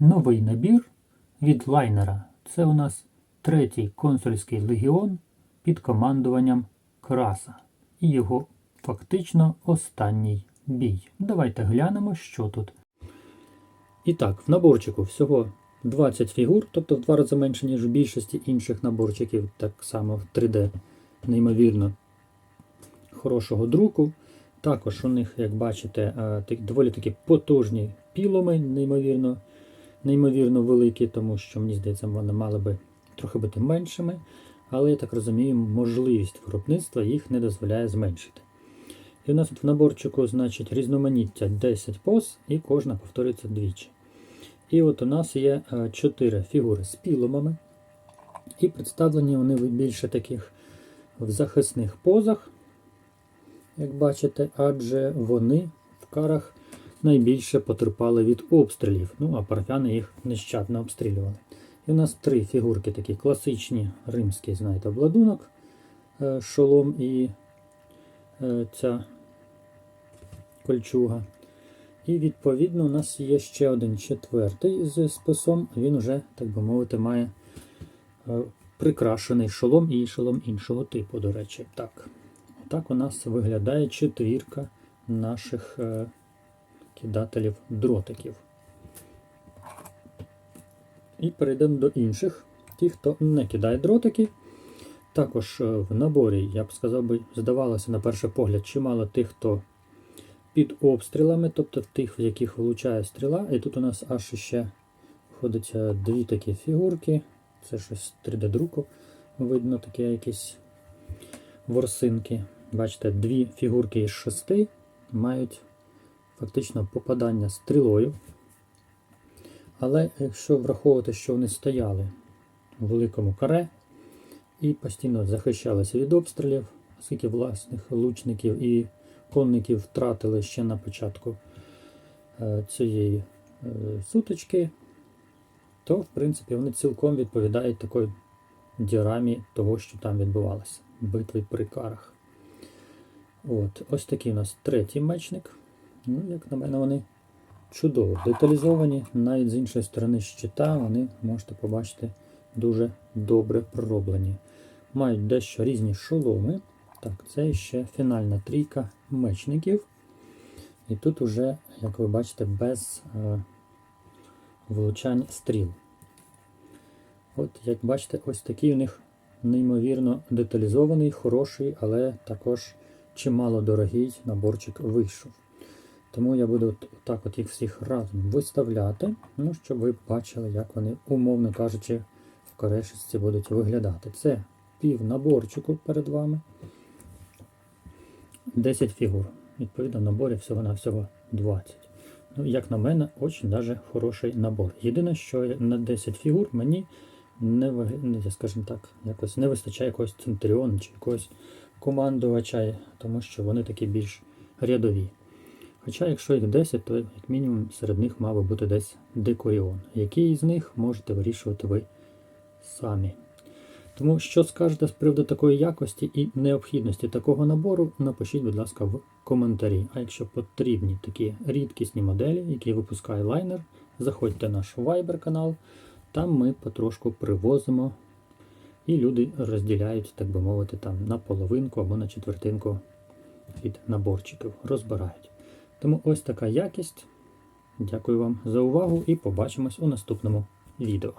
Новий набір від лайнера. Це у нас третій консульський легіон під командуванням Краса і його фактично останній бій. Давайте глянемо, що тут. І так, в наборчику всього 20 фігур, тобто в два рази менше, ніж у більшості інших наборчиків, так само в 3D, неймовірно хорошого друку. Також у них, як бачите, е, доволі такі потужні піломи, неймовірно, неймовірно великі, тому що, мені здається, вони мали би трохи бути меншими. Але я так розумію, можливість виробництва їх не дозволяє зменшити. І у нас тут в наборчику, значить, різноманіття 10 поз, і кожна повторюється двічі. І от у нас є 4 фігури з піломами. І представлені вони більше таких в захисних позах, як бачите, адже вони в карах найбільше потерпали від обстрілів. Ну, а парфяни їх нещадно обстрілювали. І у нас три фігурки такі класичні римські, знаєте, обладунок, е, шолом і е, ця кольчуга. І відповідно у нас є ще один четвертий з списом. Він вже, так би мовити, має е, прикрашений шолом і шолом іншого типу, до речі. Так, так у нас виглядає четвірка наших кидателів дротиків. І перейдемо до інших. Ті, хто не кидає дротики. Також е, в наборі, я б сказав би, здавалося на перший погляд, чимало тих, хто під обстрілами, тобто тих, в яких влучає стріла. І тут у нас аж ще входить е, дві такі фігурки. Це щось 3D-друку. Видно такі якісь ворсинки. Бачите, дві фігурки із шести мають фактично попадання стрілою. Але якщо враховувати, що вони стояли у великому каре і постійно захищалися від обстрілів, оскільки власних лучників і конників втратили ще на початку е, цієї е, сутички, то в принципі вони цілком відповідають такої дірамі того, що там відбувалося, битви при карах. От, Ось такий у нас третій мечник. Ну, як на мене, вони чудово деталізовані. Навіть з іншої сторони щита вони можете побачити дуже добре пророблені. Мають дещо різні шоломи. Так, це ще фінальна трійка мечників. І тут уже, як ви бачите, без е, влучань стріл. От, як бачите, ось такий у них неймовірно деталізований, хороший, але також чимало дорогий наборчик вийшов. Тому я буду так от їх всіх разом виставляти, ну, щоб ви бачили, як вони, умовно кажучи, в корешечці будуть виглядати. Це пів наборчику перед вами. 10 фігур. Відповідно, наборі всього-навсього 20. Ну, як на мене, очень даже хороший набор. Єдине, що на 10 фігур мені не, не, скажімо так, якось не вистачає якогось центріону чи якогось командувача, тому що вони такі більш рядові. Хоча, якщо їх 10, то як мінімум серед них мав би бути десь декоріон. Який з них можете вирішувати ви самі. Тому що скажете з приводу такої якості і необхідності такого набору, напишіть, будь ласка, в коментарі. А якщо потрібні такі рідкісні моделі, які випускає лайнер, заходьте в наш Viber канал, там ми потрошку привозимо, і люди розділяють, так би мовити, там на половинку або на четвертинку від наборчиків, розбирають. Тому ось така якість. Дякую вам за увагу і побачимось у наступному відео.